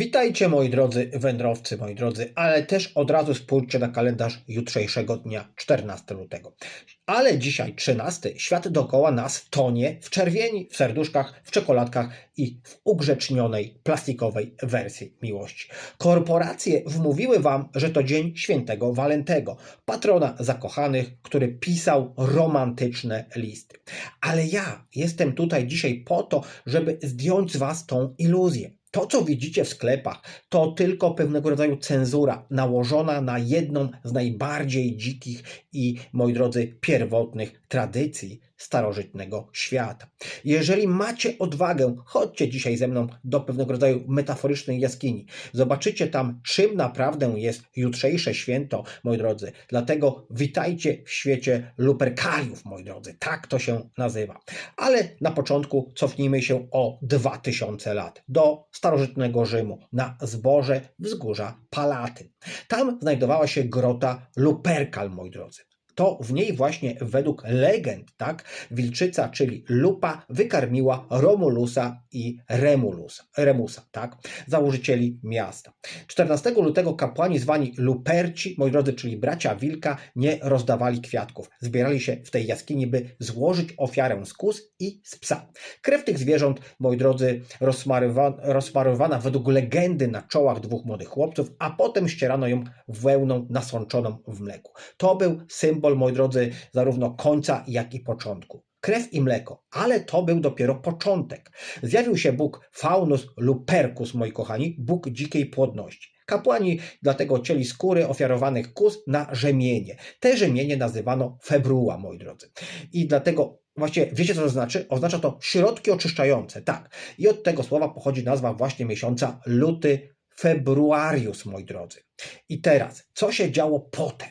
Witajcie moi drodzy wędrowcy, moi drodzy, ale też od razu spójrzcie na kalendarz jutrzejszego dnia 14 lutego. Ale dzisiaj 13, świat dookoła nas tonie w czerwieni, w serduszkach, w czekoladkach i w ugrzecznionej plastikowej wersji miłości. Korporacje wmówiły wam, że to dzień świętego Walentego, patrona zakochanych, który pisał romantyczne listy. Ale ja jestem tutaj dzisiaj po to, żeby zdjąć z was tą iluzję. To, co widzicie w sklepach, to tylko pewnego rodzaju cenzura nałożona na jedną z najbardziej dzikich i, moi drodzy, pierwotnych tradycji starożytnego świata. Jeżeli macie odwagę, chodźcie dzisiaj ze mną do pewnego rodzaju metaforycznej jaskini. Zobaczycie tam, czym naprawdę jest jutrzejsze święto, moi drodzy. Dlatego witajcie w świecie luperkaliów, moi drodzy. Tak to się nazywa. Ale na początku cofnijmy się o 2000 lat do starożytnego Rzymu, na zboże wzgórza Palatyn. Tam znajdowała się grota Luperkal, moi drodzy. To w niej właśnie według legend, tak, wilczyca, czyli lupa, wykarmiła Romulusa i Remulusa, Remusa, tak, założycieli miasta. 14 lutego kapłani zwani luperci, moi drodzy, czyli bracia wilka, nie rozdawali kwiatków. Zbierali się w tej jaskini, by złożyć ofiarę z kus i z psa. Krew tych zwierząt, moi drodzy, rozmarywa, rozmarowana według legendy na czołach dwóch młodych chłopców, a potem ścierano ją wełną nasączoną w mleku. To był symbol, moi drodzy, zarówno końca, jak i początku. Krew i mleko, ale to był dopiero początek. Zjawił się Bóg Faunus Lupercus, moi kochani, Bóg dzikiej płodności. Kapłani dlatego cięli skóry ofiarowanych kus na rzemienie. Te rzemienie nazywano februa, moi drodzy. I dlatego Właściwie wiecie, co to znaczy? Oznacza to środki oczyszczające, tak. I od tego słowa pochodzi nazwa właśnie miesiąca luty, februarius, moi drodzy. I teraz, co się działo potem?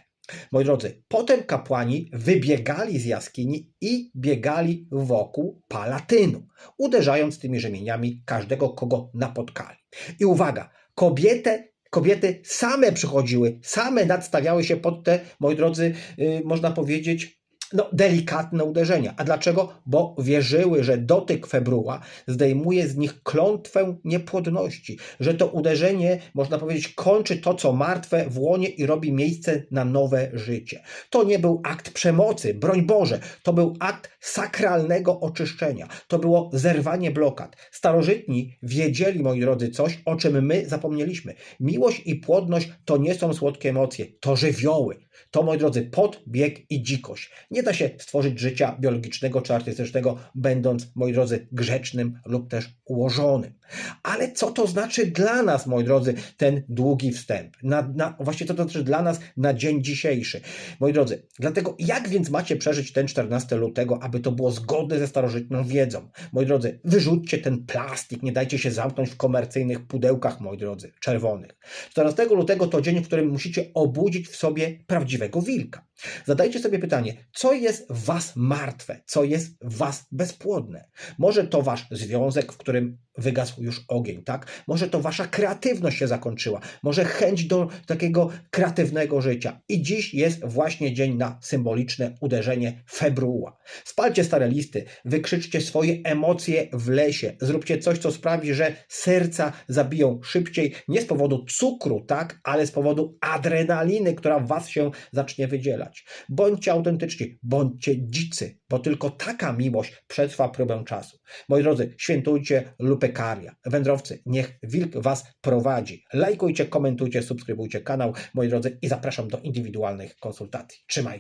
Moi drodzy, potem kapłani wybiegali z jaskini i biegali wokół palatynu, uderzając tymi rzemieniami każdego, kogo napotkali. I uwaga, kobietę Kobiety same przychodziły, same nadstawiały się pod te, moi drodzy, yy, można powiedzieć, no, delikatne uderzenia. A dlaczego? Bo wierzyły, że dotyk februła zdejmuje z nich klątwę niepłodności, że to uderzenie, można powiedzieć, kończy to, co martwe w łonie i robi miejsce na nowe życie. To nie był akt przemocy, broń Boże, to był akt sakralnego oczyszczenia. To było zerwanie blokad. Starożytni wiedzieli, moi drodzy, coś, o czym my zapomnieliśmy. Miłość i płodność to nie są słodkie emocje, to żywioły. To, moi drodzy, pot, bieg i dzikość. Nie da się stworzyć życia biologicznego czy artystycznego, będąc, moi drodzy, grzecznym lub też ułożonym. Ale co to znaczy dla nas, moi drodzy, ten długi wstęp? Na, na, właśnie to znaczy dla nas na dzień dzisiejszy? Moi drodzy, dlatego jak więc macie przeżyć ten 14 lutego, aby to było zgodne ze starożytną wiedzą? Moi drodzy, wyrzućcie ten plastik, nie dajcie się zamknąć w komercyjnych pudełkach, moi drodzy, czerwonych. 14 lutego to dzień, w którym musicie obudzić w sobie prawdziwego wilka. Zadajcie sobie pytanie, co jest w was martwe, co jest w was bezpłodne? Może to wasz związek, w którym wygasł już ogień, tak? Może to wasza kreatywność się zakończyła, może chęć do takiego kreatywnego życia. I dziś jest właśnie dzień na symboliczne uderzenie februła. Spalcie stare listy, wykrzyczcie swoje emocje w lesie, zróbcie coś, co sprawi, że serca zabiją szybciej, nie z powodu cukru, tak? Ale z powodu adrenaliny, która w was się zacznie wydzielać. Bądźcie autentyczni, bądźcie dzicy, bo tylko taka miłość przetrwa próbę czasu. Moi drodzy, świętujcie lupekaria. Wędrowcy, niech wilk was prowadzi. Lajkujcie, komentujcie, subskrybujcie kanał, moi drodzy, i zapraszam do indywidualnych konsultacji. Trzymajcie.